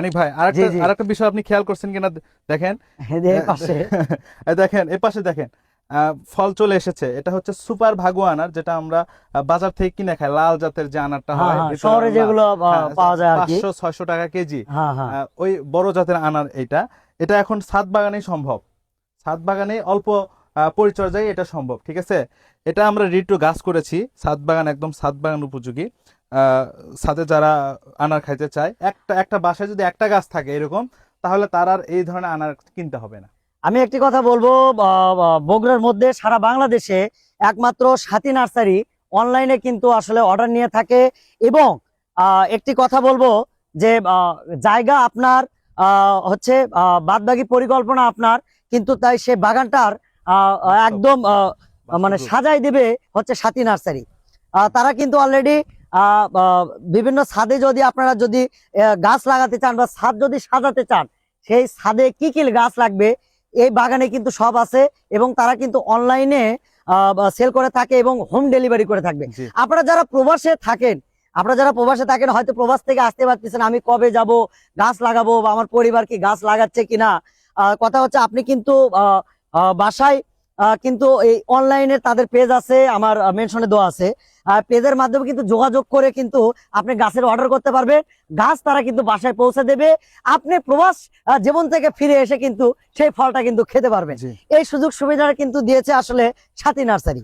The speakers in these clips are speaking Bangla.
মানিক ভাই আরেকটা। আরেকটা বিষয় আপনি খেয়াল করছেন কিনা দেখেন। এই যে এই পাশে। এই দেখেন পাশে দেখেন ফল চলে এসেছে। এটা হচ্ছে সুপার ভাগু আনার যেটা আমরা বাজার থেকে কিনে খাই লাল জাতের যে আনারটা হ্যাঁ হয় হ্যাঁ শহরে যেগুলো হ্যাঁ, পাওয়া যায় আর কি। পাঁচশো ছয়শো টাকা কেজি। হ্যাঁ হ্যাঁ। ওই বড় জাতের আনার এটা। এটা এখন ছাদ বাগানেই সম্ভব। ছাদ বাগানে অল্প পরিচর্যায় এটা সম্ভব ঠিক আছে? এটা আমরা রিটু গাছ করেছি ছাদ বাগান একদম ছাদ বাগান উপযোগী। আহ, ছাদে যারা আনার খাইতে চায় একটা একটা বাসায় যদি একটা গাছ থাকে এরকম তাহলে তার আর এই ধরনের আনার কিনতে হবে না। আমি একটি কথা বলব বগুড়ার মধ্যে সারা বাংলাদেশে একমাত্র সাথী নার্সারি অনলাইনে কিন্তু আসলে অর্ডার নিয়ে থাকে এবং আহ, একটি কথা বলব যে জায়গা আপনার আহ, হচ্ছে বাদবাকি পরিকল্পনা আপনার কিন্তু তাই সে বাগানটার একদম মানে সাজাই দেবে হচ্ছে সাথী নার্সারি। তারা কিন্তু অলরেডি বিভিন্ন ছাদে যদি আপনারা যদি গাছ লাগাতে চান বা ছাদ যদি সাজাতে চান সেই ছাদে কি কি গাছ লাগবে? এই বাগানে কিন্তু সব আছে এবং তারা কিন্তু অনলাইনে সেল করে থাকে এবং হোম ডেলিভারি করে থাকবে। আপনারা যারা প্রবাসে থাকেন আপনারা যারা প্রবাসে থাকেন হয়তো প্রবাস থেকে আসতে পারতেছেন আমি কবে যাব গাছ লাগাবো বা আমার পরিবার কি গাছ লাগাচ্ছে কিনা? কথা হচ্ছে আপনি কিন্তু বাসায় কিন্তু এই অনলাইনে তাদের পেজ আছে আমার মেনশনে দেওয়া আছে। আর পেজের মাধ্যমে কিন্তু যোগাযোগ করে কিন্তু আপনি গাছের অর্ডার করতে পারবেন গাছ তারা কিন্তু বাসায় পৌঁছে দেবে। আপনি প্রবাস জীবন থেকে ফিরে এসে কিন্তু সেই ফলটা কিন্তু খেতে পারবেন। এই সুযোগ সুবিধাটা কিন্তু দিয়েছে আসলে সাথী নার্সারি।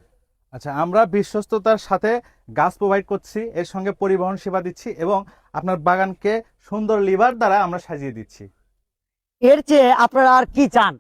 আচ্ছা আমরা বিশ্বস্ততার সাথে গাছ প্রোভাইড করছি এর সঙ্গে পরিবহন সেবা দিচ্ছি এবং আপনার বাগানকে সুন্দর লিভার দ্বারা আমরা সাজিয়ে দিচ্ছি। এর চেয়ে আপনারা আর কি চান?